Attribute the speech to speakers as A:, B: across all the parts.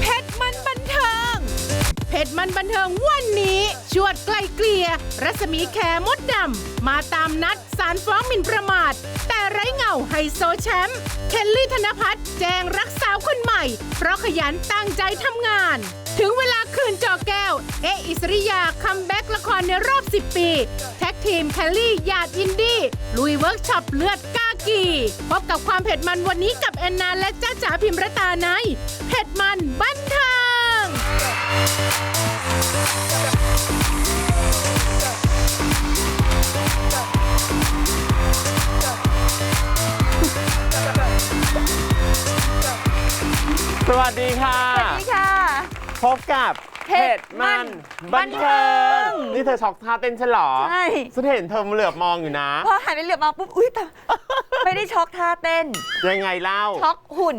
A: เพชรมันบันเทิง เพชรมันบันเทิงวันนี้ ชวดไกลเกลี่ยรัศมีแขมดดำ มาตามนัดสารฟ้องหมิ่นประมาท ไร้เงาไฮโซแชมป์เคลลี่ธนพัฒน์แจงรักสาวคนใหม่ เพราะขยันตั้งใจทำงาน ถึงเวลาคืนจอแก้ว เออิสริยาคัมแบ็กละครในรอบ 10 ปี แท็กทีมแคลลี่หยาดอินดี้ลุยเวิร์กช็อปเลือดกากีพบกับความเผ็ดมันวันนี้กับแอนนาและจ้าจ๋าพิมรตาในเผ็ดมันบันเทิง
B: สวัสดีค่ะ
C: สวัสดีค่ะ
B: พบกับ
C: เผ็ดมัน
B: บันเทิ
C: บันเทิ
B: ง
C: ง
B: นี่เธอช็อกท่าเต้นฉันเหรอ
C: ใช่
B: ฉันเห็นเธอเหลือบมองอยู่นะ
C: พอหันไปเหลือบมาปุ๊บ อุ้ยแต่ไม่ได้ช็อกท่าเต้น
B: ยังไงเล่า
C: ช็อกหุ่น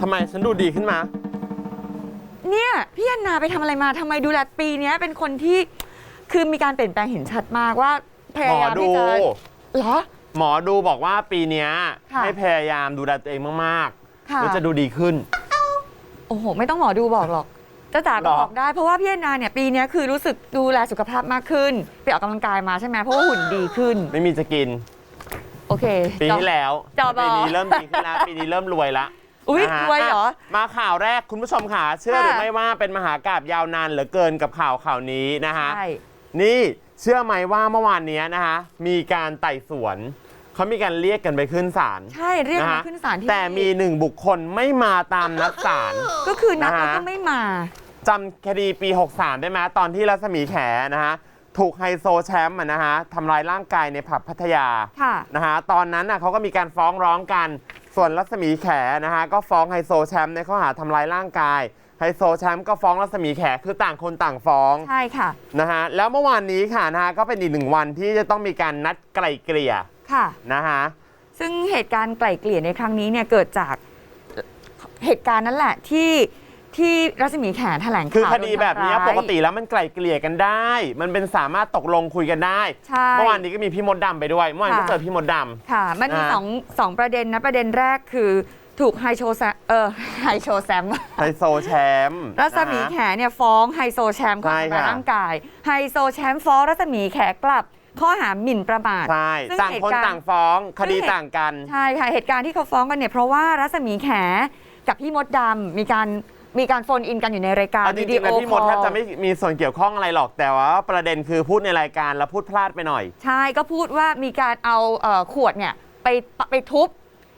B: ทำไมฉันดูดีขึ้นมา
C: เนี่ย พี่แอนนาไปทำอะไรมาทำไมดูแลปีเนี้ยเป็นคนที่คือมีการเปลี่ยนแปลงเห็นชัดมากว่าพ
B: หม
C: ยา
B: อยา
C: ม
B: ดู
C: ที่จะเหรอ
B: หมอดูบอกว่าปีเนี้ย
C: ค่ะ
B: ให้พยายามดูแลตัวเองมากๆ
C: ค่ะ
B: แล้วจะดูดีขึ้น
C: โอ้โห ไม่ต้องหมอดูบอกหรอกจ้าจ๋า
B: หร
C: ก็
B: อ
C: บอกได้เพราะว่าพี่แอนนาเนี่ยปีเนี้ยคือรู้สึกดูแลสุขภาพมากขึ้น ไปออกกำลังกายมาใช่ไหมเพราะว่าหุ่นดีขึ้น
B: ไม่มีจะกิน
C: โอเค
B: ปี
C: จบ
B: ที่แล้ว
C: จอบอ
B: ปีนี้เริ่มดีขึ้นแล้วปีนี้เริ่มรวยละ
C: อุ๊ย
B: นะฮะ
C: รวยเหรอะ
B: มาข่าวแรกคุณผู้ชมค่ะเชื่อ
C: ค่ะ
B: หรือไม่ว่าเป็นมหากราบยาวนานเหลือเกินกับข่าวข่าวนี้นะฮะ
C: ใช่
B: นี่เชื่อไหมว่าเมื่อวานเนี้ยนะคะมีการไต่สวน เขามีการเรียกกันไปขึ้นศาล
C: ใช่เรียก
B: นะ
C: มา
B: ฮะ
C: ขึ้นศาลที่
B: แต่มีหนึ่งบุคคลไม่มาตามนัดศาล
C: ก็คือนัด
B: นะฮะ
C: แล้วก็ไม่มา
B: จำคดีปี 63 ได้ไหมตอนที่รัศมีแขนะฮะถูกไฮโซแชมป์อะนะฮะทำร้ายร่างกายในผับพัทยา
C: ค่ะ
B: นะฮะตอนนั้นน่ะเขาก็มีการฟ้องร้องกัน ส่วนรัศมีแขนะฮะก็ฟ้องไฮโซแชมป์ในข้อหาทำร้ายร่างกายไฮโซแชมป์ก็ฟ้องรัศมีแขคือต่างคนต่างฟ้อง
C: ใช่ค่ะ
B: นะฮะแล้วเมื่อวานนี้ค่ะนะฮะก็เป็นอีกหนึ่งวันที่จะต้องมีการนัดไกล่เกลี่ย
C: ค่ะ
B: นะฮะ
C: ซึ่งเหตุการณ์ไกล่เกลี่ยในครั้งนี้เนี่ยเกิดจากเหตุการณ์นั้นแหละที่ที่รัศมีแขนแถลงข่าว
B: คือคดีแบบนี้
C: โดนทำร้าย
B: ปกติแล้วมันไกล่เกลี่ยกันได้ มันเป็นสามารถตกลงคุยกันได้
C: ใช่
B: เมื่อวานนี้ก็มีพี่มดดำไปด้วยเมื่อวานก็
C: ค่ะ
B: เจอพี่มดดำ
C: ค่ะ มันมี
B: อ่า
C: สองสองประเด็นนะ ประเด็นแรกคือถูกไฮโซแซมเออไฮโซแซม
B: ไฮโซแชมป์
C: รัศมีแขเนี่ยฟ้องไฮโซแชมป์ข้อ
B: ใช่
C: หาทำร้าย
B: ค่ะ
C: ร่างกายไฮโซแชมป์ฟ้องรัศมีแขกลับ ข้อหาหมิ่นประมาท
B: ใช่
C: ซึ่ง
B: ต่างคน
C: เหตุการณ์
B: ต่างฟ้องคดี
C: ซึ่งเหตุ
B: ต่างกัน
C: ใช่ค่ะ เหตุการณ์ที่เขาฟ้องกันเนี่ย เพราะว่ารัศมีแขกับพี่มดดำมีการมีการโฟนอินกันอยู่ในรายการ
B: เอาจริงๆแล้วพี่มด
C: คอล
B: แทบจะไม่มีส่วนเกี่ยวข้องอะไรหรอกแต่ว่าประเด็นคือพูดในรายการแล้วพูดพลาดไปหน่อย
C: ใช่ก็พูดว่ามีการเอาเอ่อขวดเนี่ยไปไปทุบ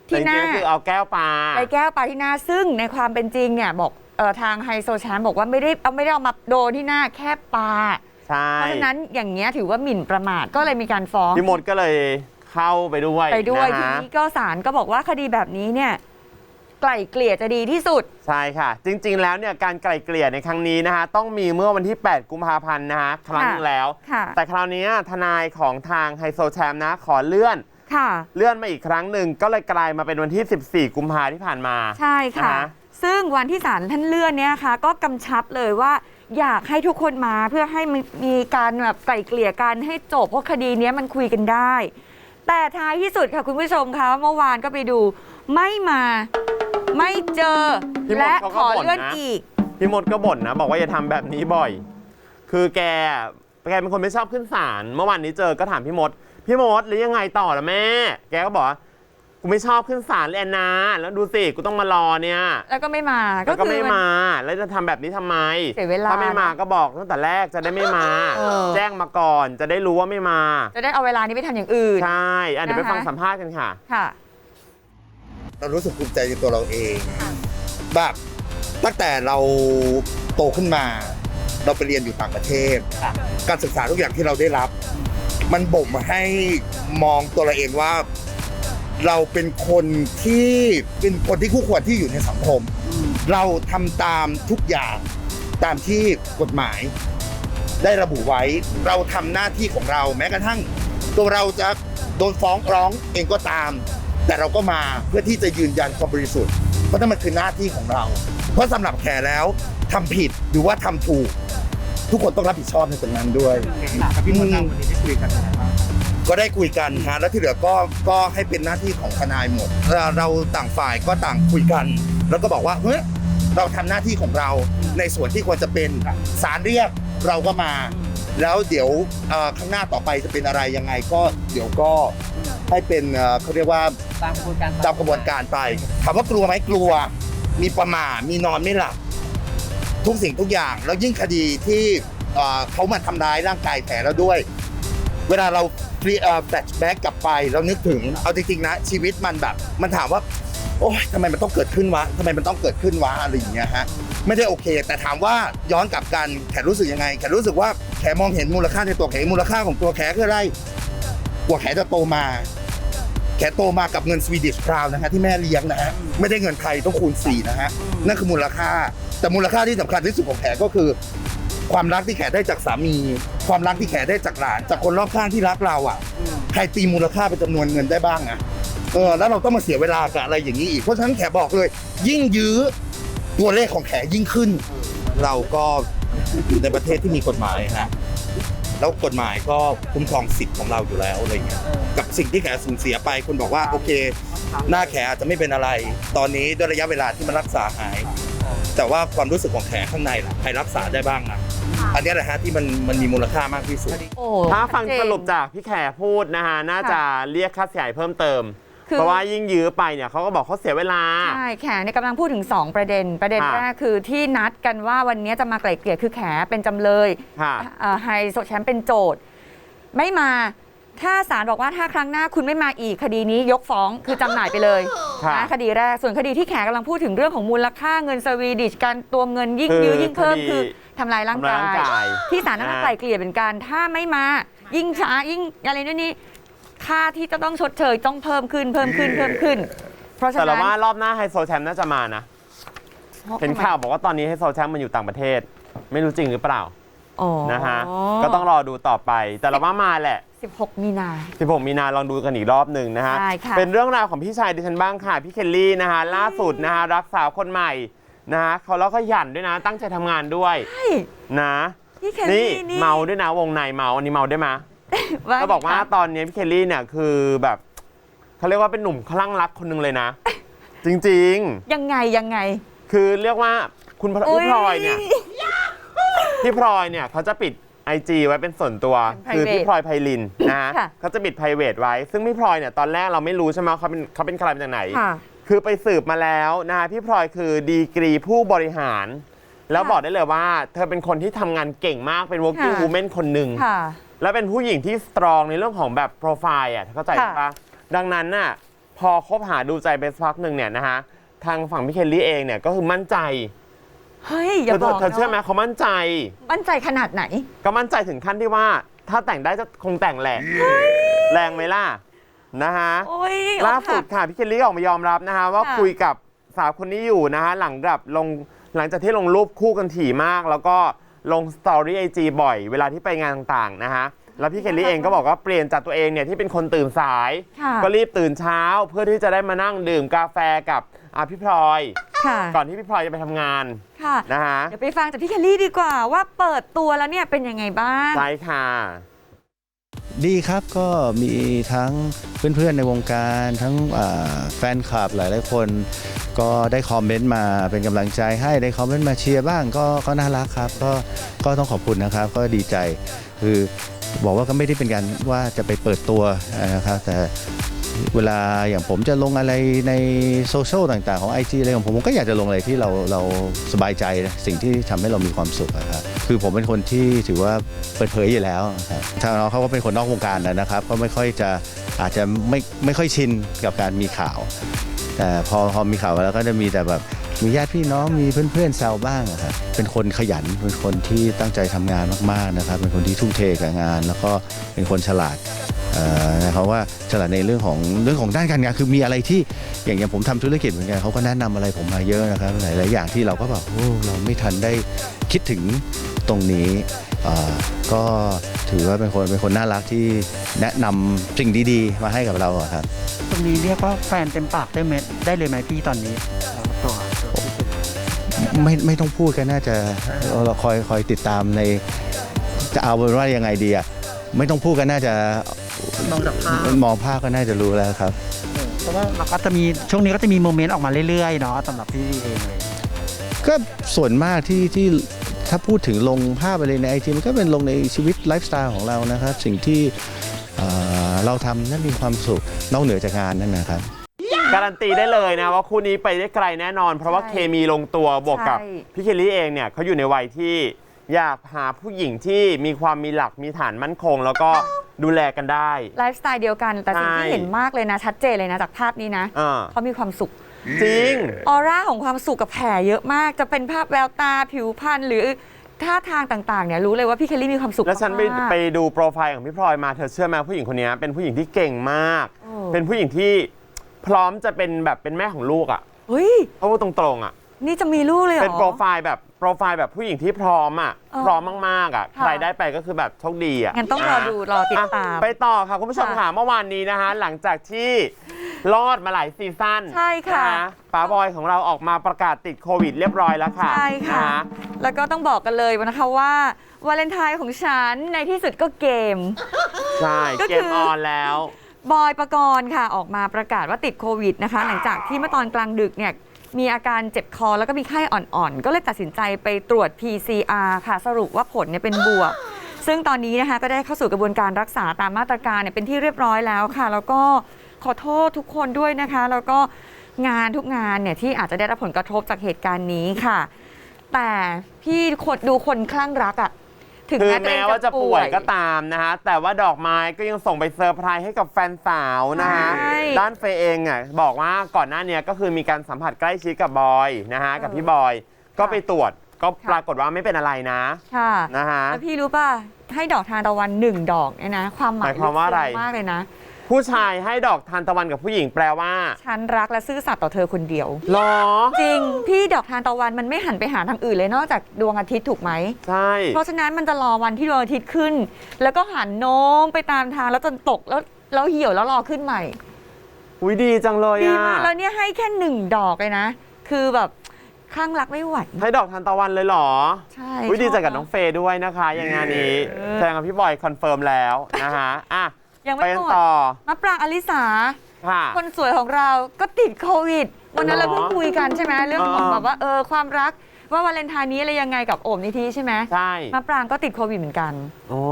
B: แต่
C: ที่
B: จ
C: ห
B: ริ
C: น้าง
B: ๆก็คือเอาแก้วปลา
C: ไปแก้วปลาที่หน้าซึ่งในความเป็นจริงเนี่ยบอกเอ่อทางไฮโซแชมป์บอกว่าไม่ได้เอาไม่ได้เอามาโดนที่หน้าแค่ปลา
B: ใช่
C: เพราะฉะนั้นอย่างเงี้ยถือว่าหมิ่นประมาทก็เลยมีการฟ้อง
B: พี่มดก็เลยเข้าไปด้วย
C: ไปด้วย
B: นะ
C: ที
B: ฮะ
C: นี้ก็ศาลก็บอกว่าคดีแบบนี้เนี่ยไกล่เกลี่ยจะดีที่สุด
B: ใช่ค่ะ จริงๆแล้วเนี่ยการไกล่เกลี่ยในครั้งนี้นะฮะต้องมีเมื่อวันที่ 8 กุมภาพันธ์นะฮะครั้งหนึ่งแล้ว
C: ค่ะ
B: แต่คราวนี้ทนายของทางไฮโซแชมป์นะขอเลื่อน
C: ค่ะ
B: เลื่อนมาอีกครั้งหนึ่งก็เลยกลายมาเป็นวันที่ 14 กุมภาที่ผ่านมา
C: ใช่ค่ะ
B: นะฮะ
C: ซึ่งวันที่ศาลท่านเลื่อนเนี่ยค่ะ ก็กำชับเลยว่า อยากให้ทุกคนมาเพื่อให้มันมีการแบบไกล่เกลี่ยกันให้จบเพราะคดีเนี้ยมันคุยกันได้ แต่ท้ายที่สุดค่ะคุณผู้ชมคะเมื่อวานก็ไปดูไม่มาไม่เจอ
B: พี่มด
C: และ
B: เขา
C: ข
B: ก็
C: อ
B: บ่น
C: เลื่อน
B: นะ
C: อีก
B: พี่มดก็บ่นนะ บอกว่าอย่าทำแบบนี้บ่อย คือแกแกเป็นคนไม่ชอบขึ้นศาลเมื่อวานนี้เจอก็ถามพี่มด พี่มดหรือยังไงต่อล่ะแม่ แกก็บอกว่า กูไม่ชอบขึ้นศาลเลยแอนนาแล้วดูสิกูต้องมารอเนี่ย
C: แล้วก็ไม่มา
B: แล้วก็
C: คือ
B: ไม่
C: น
B: มาแล้วจะทำแบบนี้ทำไม
C: เสียเวลา
B: ถ้าไม่มาก็บอกตั้งแต่แรกจะได้ไม่มา
C: เออ
B: แจ้งมาก่อนจะได้รู้ว่าไม่มา
C: จะได้เอาเวลานี้ไปทำอย่างอื่น
B: ใช่อะเดี๋ยวไป
C: นะคะ
B: ฟังสัมภาษณ์กันค่ะ
C: ค่ะ
D: เรารู้สึกภูมิใจในตัวเราเองแบบตั้งแต่เราโตขึ้นมา เราไปเรียนอยู่ต่างประเทศ การศึกษาทุกอย่างที่เราได้รับ มันบ่มให้มองตัวเราเองว่า เราเป็นคนที่เป็นคนที่คู่ควรที่อยู่ในสังคม เราทำตามทุกอย่างตามที่กฎหมาย ได้ระบุไว้เราทำหน้าที่ของเราแม้กระทั่ง ตัวเราจะโดนฟ้องร้องเองก็ตาม แต่เราก็มาเพื่อที่จะยืนยันความบริสุทธิ์เพราะนั่นมันคือหน้าที่ของเรา เพราะสำหรับแขแล้วทำผิดหรือว่าทำถูก ทุกคนต้องรับผิดชอบในตรงนั้นด้วย
E: กับพี่มดดำวันนี้ได้คุยกันอะไรบ้าง
D: ก็ได้คุยกันฮะแล้วที่เหลือก็ก็ให้เป็นหน้าที่ของทนายหมดเราเราต่างฝ่ายก็ต่างคุยกัน แล้วก็บอกว่าเฮ้ยเราทำหน้าที่ของเราในส่วนที่ควรจะเป็นสารเรียกเราก็มา แล้วเดี๋ยวเอ่อข้างหน้าต่อไปจะเป็นอะไรยังไงก็เดี๋ยวก็ให้เป็นเอ่อเขาเรียกว่า
E: ตามกระบวนการ
D: ตามกระบวนการไปถามว่ากลัวไหมกลัว มีประมาทมีนอนไม่หลับ ทุกสิ่งทุกอย่าง แล้วยิ่งคดีที่เอ่อเขามาทำร้ายร่างกายแผลแล้วด้วย เวลาเราฟรีแฟลชแบ็กกลับไปเรานึกถึงเอาจริงๆนะ ชีวิตมันแบบ มันถามว่า โอ๊ยทำไมมันต้องเกิดขึ้นวะทำไมมันต้องเกิดขึ้นวะอะไรอย่างเงี้ยฮะไม่ได้โอเค แต่ถามว่าย้อนกลับกันแขรู้สึกยังไงแขรู้สึกว่าแขมองเห็นมูลค่าในตัวแขมูลค่าของตัวแขคืออะไรกว่าแขจะโตมาแขโตมากับเงินสวีดิชคราวนะฮะที่แม่เลี้ยงนะฮะไม่ได้เงินไทยต้องคูณสี่นะฮะนั่นคือมูลค่า แต่มูลค่าที่สำคัญที่สุดของแขก็คือ ความรักที่แขได้จากสามี ความรักที่แขได้จากหลาน จากคนรอบข้างที่รักเราอะ ใครตีมูลค่าเป็นจำนวนเงินได้บ้างอะเออแล้วเราต้องมาเสียเวลากับอะไรอย่างนี้อีกเพราะฉะนั้นแขบอกเลย ยิ่งยื้อตัวเลขของแขยิ่งขึ้น เราก็อยู่ในประเทศที่มีกฎหมายฮะแล้วกฎหมายก็คุ้มครองสิทธิ์ของเราอยู่แล้วอะไรเงี้ยกับสิ่งที่แขสูญเสียไปคุณบอกว่าโอเค หน้าแขอาจจะไม่เป็นอะไร ตอนนี้ด้วยระยะเวลาที่มันรักษาหาย แต่ว่าความรู้สึกของแขข้างในล่ะใครรักษาได้บ้างนะ อันเนี้ยแหละฮะที่มันมันมีมูลค่ามากที่สุด
C: โอ้
B: ถ้าฟัง
C: ชัดเจน
B: สรุปจากพี่แขพูดนะฮะน่าจะเรียกค่าเสียหายเพิ่มเติม
C: คือ
B: เพราะว่ายิ่งยื้อไปเนี่ยเขาก็บอกเขาเสียเวลา
C: ใช่แขเนี่ยกำลังพูดถึง 2 ประเด็น ประเด็น
B: ค่ะ
C: แรกคือที่นัดกันว่าวันนี้จะมาไกล่เกลี่ยคือแขเป็นจำเลย
B: ค่ะ
C: เอ่อไฮโซแชมป์เป็นโจทย์ ไม่มาถ้าศาลบอกว่าถ้าครั้งหน้าคุณไม่มาอีกคดีนี้ยกฟ้องคือจำหน่ายไปเลย
B: ค่ะ
C: นะคดีแรกส่วนคดีที่แขกำลังพูดถึงเรื่องของมูลค่าเงินสวีดิชการตัวเงินยิ่ง
B: คือ
C: ยื้อยิ่งเพิ่ม
B: คดี
C: คือ ทำลายร่าง
B: ทำร้าย
C: กา
B: ร่าง
C: ย
B: กาย
C: ที่ศาลนัดมา
B: อ่า
C: ไกล่เกลี่ยเป็นการถ้าไม่มา ยิ่งช้ายิ่งอะไรนู่นนี่ค่าที่จะต้องชดเชยต้องเพิ่มขึ้นเพิ่มขึ้นเพิ่มขึ้น เพราะฉะ
B: แต่
C: นั้
B: เรา
C: น
B: ว่ารอบหน้าไฮโซแชมป์น่าจะมานะ เห็นข่าวบอกว่าตอนนี้ไฮโซแชมป์มันอยู่ต่างประเทศ ไม่รู้จริงหรือเปล่า
C: อ๋อ
B: นะฮะก็ต้องรอดูต่อไป แต่เราว่ามาแหละ
C: 16 มีนา
B: 16มีนาลองดูกันอีกรอบหนึ่งนะฮะ
C: ได้ค่ะ
B: เป็นเรื่องราวของพี่ชายดิฉันบ้างค่ะ พี่เคลลี่นะฮะล่าสุดนะฮะรักสาวคนใหม่ นะฮะเขาแล้วก็หยั่นด้วยนะ ตั้งใจทำงานด้วย
C: ใช่
B: นะ
C: พี่เค
B: นี่
C: ลลี่นี่
B: เมาด้วยนะวงในเมาอันนี้เมาได้ไหม
C: ว่า
B: ก็บอกว่า
C: ไงคะ
B: ตอนนี้พี่เคลลี่เนี่ยคือแบบเขาเรียกว่าเป็นหนุ่มคลั่งรักคนหนึ่งเลยนะ จริง
C: ยังไงยังไง
B: ๆ คือเรียกว่าคุณพล
C: โพี่
B: พลอยเนี่ย พี่พลอยเนี่ยเขาจะปิด IG ไว้เป็นส่วนตัว
C: เป็น
B: คือ
C: private
B: พี่พลอยไพลินนะฮะ
C: ค่ะ
B: เขาจะปิด p r i v a t ไว้ ซึ่งพี่พลอยเนี่ยตอนแรกเราไม่รู้ใช่ไหมว่าเขาเป็นเขาเป็นใครมาจากไหน
C: ค่ะ
B: คือไปสืบมาแล้วนะฮะพี่พลอยคือดีกรีผู้บริหาร แล้ว
C: ค่ะ
B: บอกได้เลยว่า เธอเป็นคนที่ทำงานเก่งมากเป็น working
C: ค่ะ
B: woman คนหนึ่ง
C: ค่ะ
B: แล้วเป็นผู้หญิงที่สตรองในเรื่องของแบบโปรไฟล์อะเข้าใจ
C: ค่ะ
B: ปะดังนั้นน่ะพอคบหาดูใจไปสักพักหนึ่งเนี่ยนะฮะทางฝั่งพี่เคลลี่เองเนี่ยก็คือมั่นใจ
C: เฮ้ย อย่า
B: เธ
C: บ
B: อ
C: อก
B: เธอเชื่อไหม
C: นะ
B: เขามั่นใจ
C: มั่นใจขนาดไหน
B: ก็มั่นใจถึงขั้นที่ว่า ถ้าแต่งได้จะคงแต่งแหละแรงไหมล่ะ นะฮะ
C: โอ้ย
B: ล่าสุด
C: อกหัก
B: ค่ะพี่เคลลี่ออกมายอมรับนะฮะว่า
C: ค่ะ
B: คุยกับสาวคนนี้อยู่นะฮะหลังกับลงหลังจากที่ลงรูปคู่กันถี่มาก แล้วก็ลงสตอรี่ไอจีบ่อย เวลาที่ไปงานต่างๆนะฮะแล้วพี่เคลลี่เองก็บอกว่าเปลี่ยนจากตัวเองเนี่ยที่เป็นคนตื่นสาย
C: ค่ะ
B: ก็รีบตื่นเช้าเพื่อที่จะได้มานั่งดื่มกาแฟกับอะพี่พลอย
C: ค่ะ
B: ก่อนที่พี่พลอยจะไปทำงาน
C: ค่ะ
B: นะฮะ
C: เดี๋ยวไปฟังจากพี่เคลลี่ดีกว่าว่าเปิดตัวแล้วเนี่ยเป็นยังไงบ้าง
B: ใช่ค่ะ
F: ดีครับก็มีทั้งเพื่อนๆในวงการทั้งแฟนคลับหลายๆคน ก็ได้คอมเมนต์มาเป็นกำลังใจให้ได้คอมเมนต์มาเชียร์บ้างก็ก็น่ารักครับ ก็ก็ต้องขอบคุณนะครับ ก็ดีใจคือบอกว่าก็ไม่ได้เป็นการว่าจะไปเปิดตัวนะครับแต่ เวลาอย่างผมจะลงอะไรในโซเชียลต่างๆของ IG อะไรของผมผมก็อยากจะลงอะไรที่เราเราสบายใจนะสิ่งที่ทำให้เรามีความสุขอะครับคือผมเป็นคนที่ถือว่าเปิดเผยอยู่แล้วครับทางน้องเขาก็เป็นคนนอกวงการนะครับก็ไม่ค่อยจะอาจจะไม่ไม่ค่อยชินกับการมีข่าว แต่พอพอมีข่าวแล้วก็จะมีแต่แบบมีญาติพี่น้องมีเพื่อนๆแซวบ้างอะครับเป็นคนขยันเป็นคนที่ตั้งใจทำงานมากๆนะครับ เป็นคนที่ทุ่มเทกับงาน แล้วก็เป็นคนฉลาด นะครับว่าฉลาดในเรื่องของเรื่องของด้านการงานคือมีอะไรที่อย่างอย่างผมทำธุรกิจเหมือนกันเขาก็แนะนำอะไรผมมาเยอะนะครับหลายๆอย่างที่เราก็แบบโอ้เราไม่ทันได้คิดถึงตรงนี้ก็ถือว่าเป็นคนเป็นคนน่ารักที่แนะนำสิ่งดีๆ มาให้กับเราครับ
E: ตรงนี้เรียกว่าแฟนเต็มปากได้ไหมได้เลยไหมพี่ตอนนี้
F: ไม่ไม่ต้องพูดกันน่าจะเราเราคอยคอยติดตามในจะเอาเป็นว่ายังไงดีอะไม่ต้องพูดกันน่าจะ
E: มองจากภาพ
F: มองภาพก็น่าจะรู้แล้วครับ
E: เพราะว่าเราก็จะมีช่วงนี้ก็จะมีโมเมนต์ออกมาเรื่อยๆเนาะสำหรับพี่เองเลย
F: ก็ส่วนมากที่ที่ถ้าพูดถึงลงภาพอะไรในไอทีมันก็เป็นลงในชีวิตไลฟ์สไตล์ของเรานะครับ สิ่งที่เอ่อเราทำนั่นมีความสุขนอกเหนือจากงานนั่นนะครับ
B: การันตีได้เลยนะว่าคู่นี้ไปได้ไกลแน่นอน เพราะว่า
C: ใช่
B: เคมีลงตัวบวกกับ
C: ใช่
B: พี่เคลลี่เองเนี่ยเขาอยู่ในวัยที่อยากหาผู้หญิงที่มีความมีหลักมีฐานมั่นคง แล้วก็ ดูแลกันได้
C: ไลฟ์สไตล์เดียวกัน แต่สิ่งที่
B: ใช่
C: เห็นมากเลยนะ ชัดเจนเลยนะจากภาพนี้นะ
B: อ่า
C: เขามีความสุข
B: จริง
C: ออร่าของความสุขกับแผลเยอะมาก จะเป็นภาพแววตาผิวพรรณหรือท่าทางต่างๆเนี่ยรู้เลยว่าพี่เคลลี่มีความสุข
B: แล้วฉันไป
C: มากๆ
B: ไปดูโปรไฟล์ของพี่พลอยมาเธอเชื่อไหมผู้หญิงคนนี้เป็นผู้หญิงที่เก่งมาก
C: โอ้
B: เป็นผู้หญิงที่พร้อมจะเป็นแบบเป็นแม่ของลูกอะ
C: เฮ้ย
B: เขาพูดตรงๆอะ
C: นี่จะมีลูกเลยเหรอ
B: เป็นโปรไฟล์แบบ โปรไฟล์แบบผู้หญิงที่พร้อมอะ
C: เออ
B: พร้อมมากๆอะ
C: ค่ะ
B: ใครได้ไปก็คือแบบโชคดีอะ
C: งั้นต้องรอดูรอติดตาม
B: อะไปต่อค่ะ คุณผู้ชม
C: ค่ะ
B: ค่ะเมื่อวานนี้นะคะ หลังจากที่รอดมาหลายซีซั่น
C: ใช่ค่ะ
B: นป๋าบอยของเราออกมาประกาศติดโควิดเรียบร้อยแล้วค่ะ
C: ใช่ค่ะ
B: น
C: แล้วก็ต้องบอกกันเลยนะคะว่าวาเลนไทน์ของฉันในที่สุดก็เกม
B: ใช่
C: ก็
B: เก
C: คื
B: ม
C: อ
B: ออนแล้ว
C: บอยประกรณ์ค่ะออกมาประกาศว่าติดโควิดนะคะ หลังจากที่เมื่อตอนกลางดึกเนี่ย มีอาการเจ็บคอแล้วก็มีไข้อ่อนๆ ก็เลยตัดสินใจไปตรวจ PCR ค่ะ สรุปว่าผลเนี่ยเป็นบวก ซึ่งตอนนี้นะคะก็ได้เข้าสู่กระบวนการรักษาตามมาตรการเนี่ยเป็นที่เรียบร้อยแล้วค่ะ แล้วก็ขอโทษทุกคนด้วยนะคะ แล้วก็งานทุกงานเนี่ยที่อาจจะได้รับผลกระทบจากเหตุการณ์นี้ค่ะ แต่พี่คนดูคนคลั่งรักอะ ถึง
B: คือ
C: แม้ตัวเอ
B: แม้
C: ง
B: ว่าจะ
C: จะ
B: ป่
C: ป่
B: ว
C: วยย
B: ก็ตามนะฮะ แต่ว่าดอกไม้ก็ยังส่งไปเซอร์ไพรส์ให้กับแฟนสาวนะฮะ
C: ใช่
B: ด้านเฟย์เองอะบอกว่าก่อนหน้าเนี้ยก็คือมีการสัมผัสใกล้ชิดกับบอยนะฮะ กับพี่บอย ก็ไปตรวจก็ปรากฏว่าไม่เป็นอะไรนะ
C: ค่ะ
B: นะฮะ
C: แล้วพี่รู้ป่ะ ให้ดอกทานตะวันหนึ่งดอกเนี่ยนะ ความหมาย
B: หมายความว่าอะไร
C: ลึกซึ้งมากเลยนะ
B: ผู้ชายให้ดอกทานตะวันกับผู้หญิงแปลว่า
C: ฉันรักและซื่อสัตย์ต่อเธอคนเดียว
B: หรอ
C: จริง พี่ดอกทานตะวันมันไม่หันไปหาทางอื่นเลยนอกจากดวงอาทิตย์ถูกไหม
B: ใช่
C: เพราะฉะนั้นมันจะรอวันที่ดวงอาทิตย์ขึ้น แล้วก็หันโน้มไปตามทางแล้วจนตกแล้วแล้วเหี่ยวแล้วรอขึ้นใหม่
B: อุ้ยดีจังเลย
C: ดี
B: อะ
C: มากแล้วเนี่ยให้แค่หนึ่งดอกเลยนะ คือแบบข้างรักไม่ไหว
B: ให้ดอกทานตะวันเลยเหรอ
C: ใช่
B: อุ้ยดีใจ
C: ช
B: กับน้องเฟย์ด้วยนะคะ อย่างงานนี้
C: เออ
B: แสดงกับพี่บอยคอนเฟิร์มแล้วนะฮะอะ
C: ยัง
B: ไป
C: ไม่
B: กัน
C: หมด
B: ต่อ
C: มะปรางอลิสา
B: ค่ะ
C: คนสวยของเราก็ติดโควิด วันนั้น
B: หรอ
C: เราเพิ่งคุยกันใช่ไหมเรื่องของ
B: เออ
C: แบบว่าเออความรักว่าวาเลนไทน์นี้อะไรยังไงกับโอมนิธิใช่ไหม
B: ใช่
C: มะปรางก็ติดโควิดเหมือนกัน
B: อ๋อ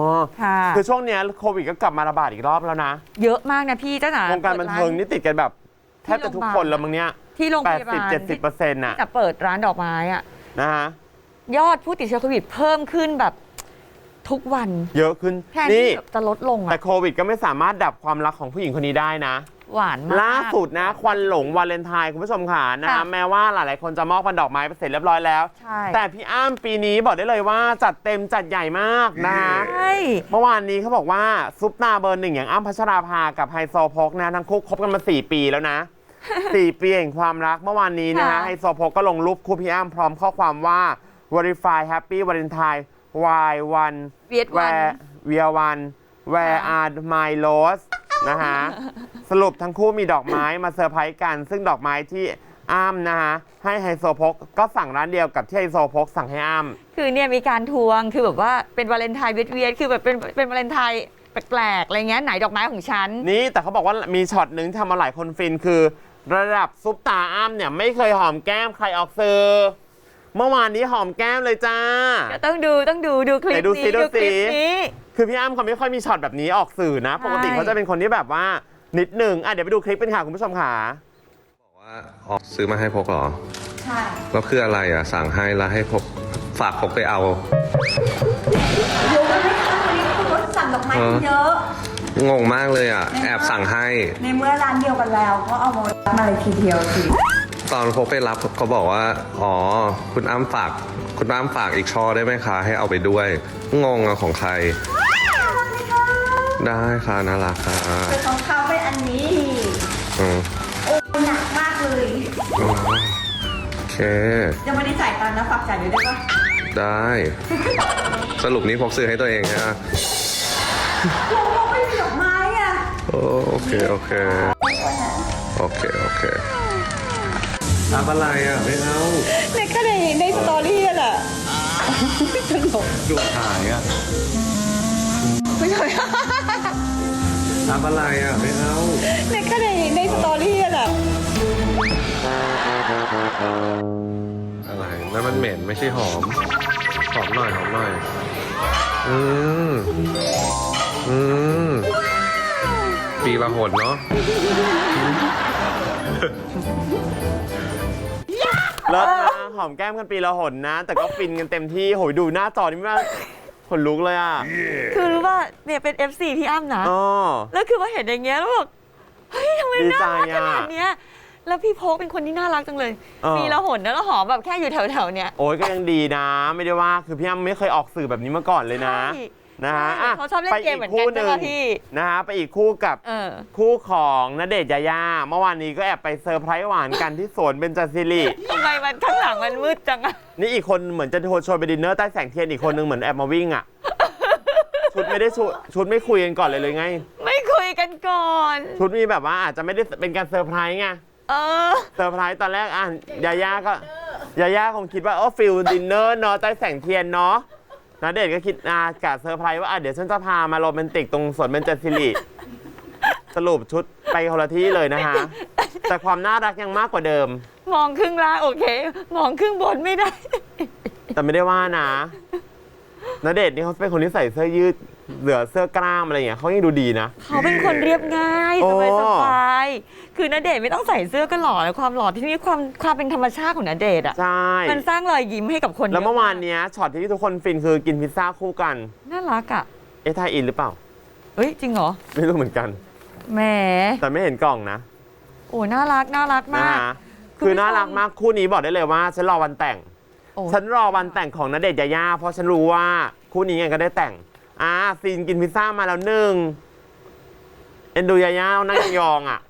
C: ค่ะ
B: คือช่วงเนี้ยโควิดก็กลับมาระบาดอีกรอบแล้วนะ
C: เยอะมากนะพี่เจ้าหนาว
B: งการบันเทิงนี่ติดกันแบบแทบจะทุกคนแล้วมั้งเนี้ย
C: ที่โรงพ
B: แปด
C: ยาบา
B: สิบ
C: ล
B: เจ็ดสิบเปอร์เซ็นต์น่ะ
C: ที่จะเปิดร้านดอกไม้อะ
B: นะฮะ
C: ยอดผู้ติดเชื้อโควิดเพิ่มขึ้นแบบ ทุกวัน
B: เยอะขึ้น
C: แทน
B: นี่
C: ที่จะลดลง
B: แต่
C: อะ
B: โควิดก็ไม่สามารถดับความรักของผู้หญิงคนนี้ได้นะ
C: หวานมาก
B: ล่าสุดนะควันหลงวาเลนไทน์คุณผู้ชมค่ะนะ
C: ค่ะ
B: แม้ว่าหลายๆ คนจะมอบพันดอกไม้ไปเสร็จเรียบร้อยแล้ว
C: ใช่
B: แต่พี่อ้ำปีนี้บอกได้เลยว่าจัดเต็มจัดใหญ่มากนะ
C: ใช่
B: เมื่อวานนี้เขาบอกว่าซุปตาเบอร์หนึ่งอย่างอ้ำพัชราภากับไฮโซโพกนะทั้งคู่คบกันมา 4 ปีแล้วนะ 4 ปีแห่งความรักเมื่อวานนี้นะฮะ
C: ค่ะ
B: ไฮโซโพกก็ลงรูปคู่พี่อ้ำพร้อมข้อความว่า verify happy valentine why one
C: เวียดวัน
B: where where one where are my rose นะฮะ สรุปทั้งคู่มีดอกไม้มาเซอร์ไพรส์กัน ซึ่งดอกไม้ที่อ้ำนะฮะ ให้ไฮโซโพกก็สั่งร้านเดียวกับที่ไฮโซโพกสั่งให้อ้ำ
C: คือเนี่ยมีการทวงคือแบบว่าเป็นวาเลนไทน์เวียดๆคือแบบเป็นเป็นวาเลนไทน์แปลกๆอะไรเงี้ยไหนดอกไม้ของฉัน
B: นี่แต่เขาบอกว่ามีช็อตหนึ่งที่ทำมาหลายคนฟินคือ ระดับซุปตาอ้ำเนี่ย ไม่เคยหอมแก้มใครออกสื่อ เมื่อวานนี้หอมแก้มเลยจ้า
C: เดี๋ยวต้องดูต้องดูดูคลิป
B: ไหนดู
C: นี้
B: สิดู
C: คลิป
B: สิ
C: นี้
B: คือพี่อ้ำเขาไม่ค่อยมีช็อตแบบนี้ออกสื่อนะ ปกติเขาจะเป็นคนที่แบบว่านิดหนึ่งอะเดี๋ยวไปดูคลิปเป็นค่ะคุณผู้ชมค่ะ
G: ว่าออกซื้อมาให้พกเหรอ ใช่ แล้วคืออะไรอะ สั่งให้แล้วให้พกฝากพกไปเอา
H: เดี๋ยวไม่ทำวันนี้คุณรถสั่งดอกไม้กันเยอะ
G: งงมากเลยอะ แอบสั่งให้
H: ในเมื่อร้านเดียวกันแล้ว ก็เอามามาเลยทีเดียวสิ
G: ตอนพกไปรับเขาบอกว่า อ๋อ คุณอ้ำฝาก คุณอ้ำฝากอีกช่อได้ไหมคะ ให้เอาไปด้วย งงอะของใคร ได้ค่ะน่ารักค่ะ
H: แต่ของเขาเป็นอันนี้
G: อืม
H: โอ้หนักมากเลย
G: อ๋อโอเค
H: ยังไม่ได้จ่ายตังค์นะฝากจ่ายด้วยได้ปะ
G: ได้ สรุปนี้พกซื้อให้ตัวเองใช่ไหม
H: โอ้เขาไม่มีดอกไม้อะ
G: โอ้โอเค โอเค โอเค โอเค รับอะไรอะไม่เอา
H: ในก็ในใน
C: สตอรี่แหละ
G: ดูหายอะ
C: ไม่ใช่
G: ทำอะไรอะไม่เอา
C: ในก็ในในสตอรี่แหละ
G: อะไรแล้วมันเหม็นไม่ใช่หอม หอมหน่อยหอมหน่อย อืม อืม ปีละหนเนาะ
B: เลิศนะหอมแก้มกันปีละหนนะ แต่ก็ฟินกันเต็มที่โหยดูหน้าจอนี่ไม่ว่าขนลุกเลยอะ
C: คือรู้ว่าเนี่ยเป็น FC พี่อ้ำนะ
B: อ๋อ
C: แล้วคือว่าเห็นอย่างเงี้ยแล้วแบบเฮ้ยทำไม
B: ดี
C: น่า
B: ใจ
C: รักข
B: อะ
C: นาดเนี้ยแล้วพี่โพกเป็นคนที่น่ารักจังเลย
B: เออ
C: มีละหนนะแล้วหอมแบบแค่อยู่แถวๆเนี้ย
B: โอ้ยก็ยังดีนะ ไม่ได้ว่าคือพี่อ้ำไม่เคยออกสื่อแบบนี้มาก่อนเลยนะ
C: ใช่
B: นะฮะ
C: ใช่เขาชอบเล่นเกมเหมือนกัน
B: ไป
C: ใช่ปะพี่
B: นะฮะไปอีกคู่กับ
C: เออ
B: คู่ของณเดชน์ยายาเมื่อวานนี้ก็แอบไปเซอร์ไพรส์หวานกันที่สวนเบญจศิริ
C: ทำไมมันข้างหลังมันมืดจังอะ
B: นี่อีกคนเหมือนจะโทรชวนไปดินเนอร์ใต้แสงเทียนอีกคนนึงเหมือนแอบมาวิ่งอะ ชุดไม่ได้ชุดชุดไม่คุยกันก่อนเลยเลยไง
C: ไม่คุยกันก่อน
B: ชุดมีแบบว่าอาจจะไม่ได้เป็นการเซอร์ไพรส์ไง
C: เออ
B: เซอร์ไพรส์ตอนแรกอะยาย่าก็ยาย่าคงคิดว่าเออฟิลดินเนอร์เนาะใต้แสงเทียนเนาะ นาเดชน์ก็คิดอากาเซอร์ไพรส์ว่าอะเดี๋ยวฉันจะพามาโรแมนติกตรงสวนเบญจศิริ สรุปชุดไปคนละที่เลยนะคะ แต่ความน่ารักยังมากกว่าเดิม
C: มองครึ่งล่างโอเค มองครึ่งบนไม่ได้
B: แต่ไม่ได้ว่านะนาเดชน์นี่เขาเป็นคนที่ใส่เสื้อยืด เหลือเสื้อกล้ามอะไรอย่างเงี้ยเขายังดูดีนะ
C: เขาเป็นคนเรียบง่าย
B: โอ้
C: สบายสบายๆคือณเดชน์ไม่ต้องใส่เสื้อก็หล่อแล้วความหล่อที่นี่ความความเป็นธรรมชาติของณเดชน์อะ
B: ใช่
C: มันสร้างรอยยิ้มให้กับคน
B: แล้วเมื่อวาน
C: ยะ
B: เนี้ยช็อตที่ทุกคนฟินคือกินพิซซ่าคู่กัน
C: น่ารักอะ
B: เอ๊ะทายอินหรือเปล่า
C: เฮ้ยจริงเหรอ
B: ไม่รู้เหมือนกัน
C: แหม
B: แต่ไม่เห็นกล่องนะ
C: โอ้น่ารักน่ารัก
B: นะ
C: มาก
B: ฮะ
C: คุณ
B: คือ
C: ผู้ชม
B: น่ารักมากคู่นี้บอกได้เลยว่า ฉันรอวันแต่ง
C: โอ้
B: ฉันรอวันแต่งของณเดชน์ยายาเพราะฉันรู้ว่าคู่นี้ไงก็ได้แต่ง อ่าซีนกินพิซซ่ามาแล้วหนึ่งเอ็นดูยายานั่งยองๆอะ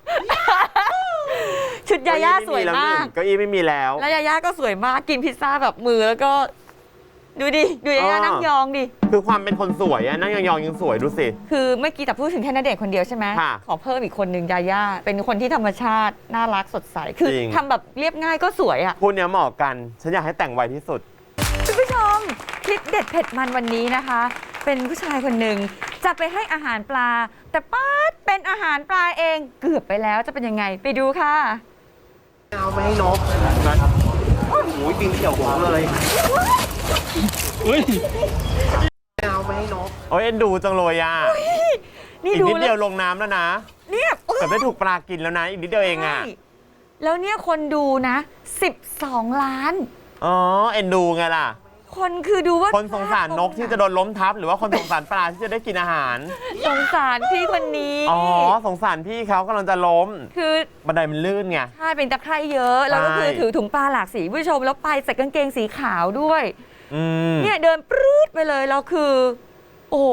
C: ชุดยาย่าสวย
B: เก้อี้ไแล้วห
C: มา
B: นึ่
C: ก
B: งเก้าอี้ไม่มีแล้ว
C: แล้วยาย่าก็สวยมากกินพิซซ่าแบบมือแล้วก็ ดูดิ ดูยาย่า
B: อ๋อ
C: นั่งยองดิ
B: คือความเป็นคนสวยอะนั่งยองๆยังสวยดูสิ
C: คือเมื่อกี้แต่พูดถึงแค่ณเดชน์คนเดียวใช่ไหม
B: ค่ะ
C: ขอเพิ่มอีกคนหนึ่งยาย่าเป็นคนที่ธรรมชาติ น่ารักสดใส คือ
B: จริง
C: ทำแบบเรียบง่ายก็สวยอะ
B: คู่เนี้ยเหมาะกัน ฉันอยากให้แต่งไวที่สุด
C: คุณผู้ชมค ลิปเด็ดเผ็ดมันวันนี้นะคะ เป็นผู้ชายคนหนึ่งจะไปให้อาหารปลา แต่ป้าดเป็นอาหารปลาเองเกือบไปแล้วจะเป็นยังไงไปดูค่ะ
B: เอาไปให้นกนะโอ้โหบินเขียวหัวเลยเอาไปให้นกโอ้ยเอ็นดูจังเลยอะ
C: นี่
B: อีก
C: ดู
B: นิด
C: แล้
B: เดียววลงน้ำแล้วนะ
C: เนี่ยโอ้ย
B: แต่ได้ถูกปลากินแล้วนะ อีกนิดเดียวเองอะ
C: ใช่แล้วเนี่ยคนดูนะ 12 ล้าน
B: อ๋อ เอ็นดูไงล่ะ
C: คนคือดูว่า
B: คนสงสารนกที่จะโดนล้มทับ หรือว่าคนสงสารปลาที่จะได้กินอาหาร
C: สงสารพี่คนนี้
B: อ๋อสงสารพี่เขากำลังจะล้ม
C: คือ
B: บันไดมันลื่นไง
C: ใช่เป็นตะไคร่เยอะ แล้วก็คือ
B: ใช่
C: ถือถุงปลาหลากสีผู้ชม แล้วไปใส่กางเกงสีขาวด้วย
B: อืม
C: เนี่ยเดินปรื๊ดไปเลยแล้วคือ โอ้โห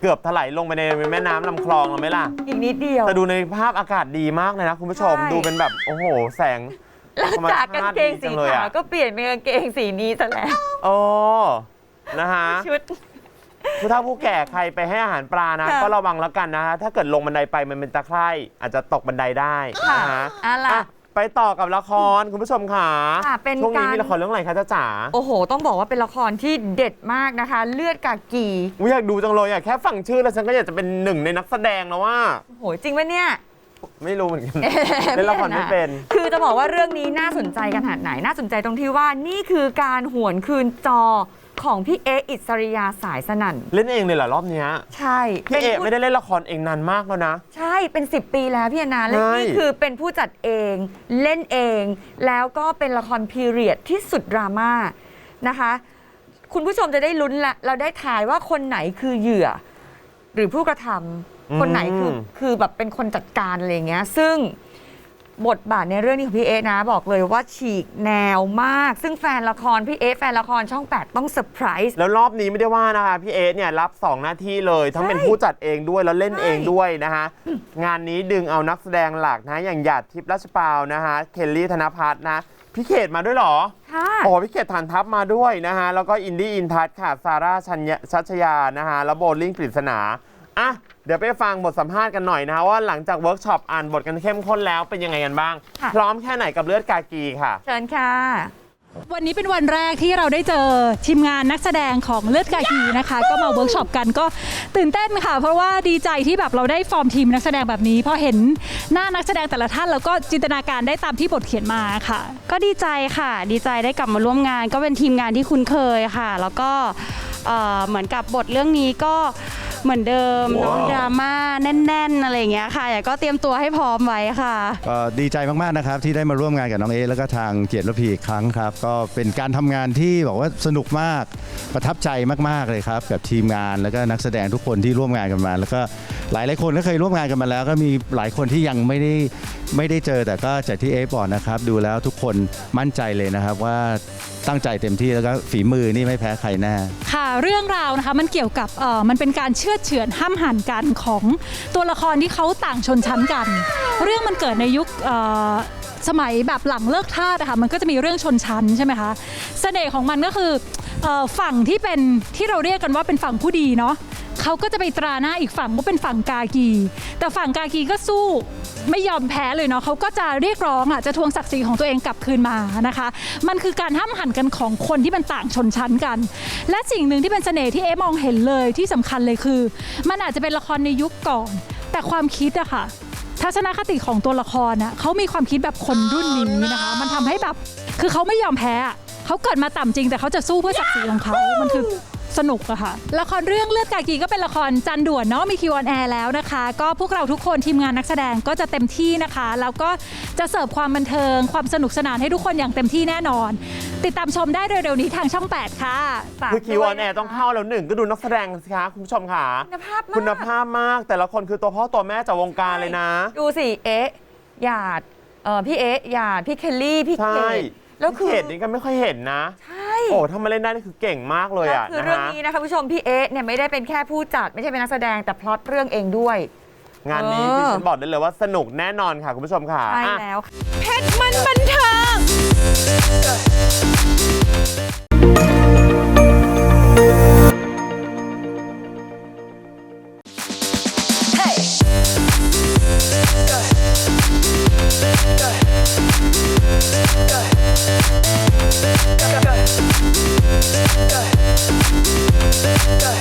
B: เกือบถลายลงไปในแม่น้ำลำคลองแล้วไหมล่ะ
C: อีกนิดเดียว
B: แต่ดูในภาพอากาศดีมากเลยนะคุณผู้ชม
C: ใช่
B: ดูเป็นแบบ โอ้โห แสง
C: แล้ว
B: ธรรม
C: จากกาง
B: ชาติ
C: เกง
B: ดีจั
C: สี
B: งเลย
C: ขาว
B: อะ
C: ก็เปลี่ยนเป็นกางเกงสีนี้ซะแล้ว
B: โอ้นะฮะ
C: ชุด
B: ผู้เฒ่าผู้แก่ใครไปให้อาหารปลานะ
C: ค่ะ
B: ก็ระวังแล้วกันนะฮะถ้าเกิดลงบันไดไปมันเป็นตะไคร่อาจจะตกบันไดได้
C: ค่ะ
B: นะฮะ
C: เอาล่ะ
B: อะไปต่อกับละครคุณผู้ชมค่ะ
C: ค่ะเป็น
B: ช่วงนี้
C: การ
B: มีละครเรื่องอะไรคะจ้าจ๋า
C: โอ้โห ต้องบอกว่าเป็นละครที่เด็ดมากนะคะ เลือดกากี
B: อุ๊ยอยากดูจังเลยอะแค่ฟังชื่อแล้วฉันก็อยากจะเป็นหนึ่งในนักแสดงแล้วว่า
C: โอ้โหจริงปะเนี่ย
B: ไม่รู้เหมือนกันเล่นละครไม่เป็น
C: คือจะบอกว่าเรื่องนี้น่าสนใจขนาดไหน น่าสนใจตรงที่ว่านี่คือการหวนคืนจอของพี่เออิสริยาสายสนั่น
B: เล่นเองเลยเหรอรอบเนี้ย
C: ใช่
B: พี่เอก
C: ผู้
B: ไม่ได้เล่นละครเองนานมากแล้วนะ
C: ใช่เป็น 10 ปีแล้วพี่แอนนาและ
B: ใช่
C: นี่คือเป็นผู้จัดเองเล่นเอง แล้วก็เป็นละครพีเรียดที่สุดดราม่านะคะ คุณผู้ชมจะได้ลุ้นละเราได้ทายว่าคนไหนคือเหยื่อ หรือผู้กระทำ คนไหนคือคือแบบเป็นคนจัดการอะไรอย่างเงี้ย ซึ่งบทบาทในเรื่องนี้ของพี่เอะนะ บอกเลยว่าฉีกแนวมาก ซึ่งแฟนละครพี่เอะแฟนละครช่อง 8 ต้องเซอร์ไพรส์
B: แล้วรอบนี้ไม่ได้ว่านะคะ พี่เอเนี่ยรับ 2 หน้าที่เลย ทั้ง
C: ใช่
B: เป็นผู้จัดเองด้วยแล้วเล่น
C: ใช่
B: เองด้วยนะคะงานนี้ดึงเอานักแสดงหลักนะอย่างหยาดทิพย์ราชปาวนะคะเคลลี่ธนพัฒน์นะพี่เขตมาด้วยเหรอ
C: ค่ะ
B: โอ้พี่เขตฐานทัพมาด้วยนะฮะแล้วก็อินดี้อินทัศน์ค่ะซาร่าชัญญชัชยานะฮะแล้วโบลิ่งปริศนา อะเดี๋ยวไปฟังบทสัมภาษณ์กันหน่อยนะฮะว่าหลังจากเวิร์กช็อปอ่านบทกันเข้มข้นแล้วเป็นยังไงกันบ้าง
C: ค่ะ
B: พร้อมแค่ไหนกับเลือดกากีค่ะ
C: เชิญค่ะ
I: วันนี้เป็นวันแรกที่เราได้เจอทีมงานนักแสดงของเลือดกากีนะคะ ก็มาเวิร์กช็อปกันก็ตื่นเต้นค่ะ เพราะว่าดีใจที่แบบเราได้ฟอร์มทีมนักแสดงแบบนี้พอเห็นหน้านักแสดงแต่ละท่านแล้วก็จินตนาการได้ตามที่บทเขียนมาค่ะ
J: ก็ดีใจค่ะ ดีใจได้กลับมาร่วมงาน ก็เป็นทีมงานที่คุ้นเคยค่ะ แล้วก็เอ่อเหมือนกับบทเรื่องนี้ก็ เหมือนเดิมเนาะดราม่าแน่นๆอะไรอย่างเงี้ยค่ะอยากก็เตรียมตัวให้พร้อมไว้ค่ะ
F: ก็ดีใจมากๆนะครับที่ได้มาร่วมงานกับน้องเอแล้วก็ทางเกียรติรพีอีกครั้งครับ ก็เป็นการทำงานที่บอกว่าสนุกมากประทับใจมากๆเลยครับกับทีมงานแล้วก็นักแสดงทุกคนที่ร่วมงานกันมา แล้วก็ หลายหลายคนก็เคยร่วมงานกันมาแล้ว ก็มีหลายคนที่ยังไม่ได้ไม่ได้เจอแต่ก็จากที่เอฟบอกนะครับ ดูแล้วทุกคนมั่นใจเลยนะครับว่าตั้งใจเต็มที่แล้วก็ฝีมือนี่ไม่แพ้ใครแน่
I: ค่ะเรื่องราวนะคะมันเกี่ยวกับเอ่อมันเป็นการเชื่อดเฉือนห้ามหันกันของตัวละครที่เขาต่างชนชั้นกัน เรื่องมันเกิดในยุคเอ่อสมัยแบบหลังเลิกทาสอะค่ะมันก็จะมีเรื่องชนชั้นใช่ไหมคะเสน่ห์ของมันก็คือเอ่อฝั่งที่เป็นที่เราเรียกกันว่าเป็นฝั่งผู้ดีเนาะ เขาก็จะไปตราหน้าอีกฝั่งว่าเป็นฝั่งกากี แต่ฝั่งกากีก็สู้ไม่ยอมแพ้เลยเนาะเขาก็จะเรียกร้องอะจะทวงศักดิ์ศรีของตัวเองกลับคืนมานะคะ มันคือการห้ามหันกันของคนที่มันต่างชนชั้นกัน และสิ่งหนึ่งที่เป็นเสน่ห์ที่เอ๊มองเห็นเลยที่สำคัญเลยคือ มันอาจจะเป็นละครในยุคก่อน แต่ความคิดอะค่ะทัศนคติของตัวละครน่ะเขามีความคิดแบบคนรุ่นนี้นะคะ มันทำให้แบบคือเขาไม่ยอมแพ้เขาเกิดมาต่ำจริง แต่เขาจะสู้เพื่อศักดิ์ศรีของเขา มันคือ สนุกอะค่ะ ละครเรื่องเลือดกากีก็เป็นละครจันด่วนเนาะมีคิวออนแอร์แล้วนะคะ ก็พวกเราทุกคนทีมงานนักแสดงก็จะเต็มที่นะคะ แล้วก็จะเสิร์ฟความบันเทิง ความสนุกสนานให้ทุกคนอย่างเต็มที่แน่นอน ติดตามชมได้เร็วๆนี้ทางช่อง 8 ค่ะฝาก
B: คือคิวออน
I: ด้
B: แอ
I: วย
B: ร์ต้องเข้าแล้วหนึ่งก็ดูนักแสดงสิคะคุณผู้ชมค่ะ
C: คุณภาพมาก
B: คุณภาพมากแต่ละคนคือตัวพ่อตัวแม่จากวงการเลยนะ
C: ดูสิ เอ๊ะหยาดเอ่อพี่เอ๊ะหยาดพี่เคลลี่ พี่
B: ใช่
C: เกดแล้วคือ
B: เห็นนี่ก็ไม่ค่อยเห็นนะ
C: ใช่
B: โอ้ถ้ามาเล่นได้นี่คือเก่งมากเลย
C: แล้ว
B: อะ
C: คือ
B: นะ
C: เรื่อง
B: ฮะ
C: นี้นะคะผู้ชมพี่เอ๊ะเนี่ยไม่ได้เป็นแค่ผู้จัด ไม่ใช่เป็นนักแสดงแต่พล็อตเรื่องเองด้วย
B: งานนี้
C: เออ
B: ที่ฉันบอกได้เลยว่าสนุกแน่นอนค่ะคุณผู้ชมค่ะ
C: ใช่
B: อะ
C: แล้วค่ะ
A: เพชรมันบันเทิง Yeah.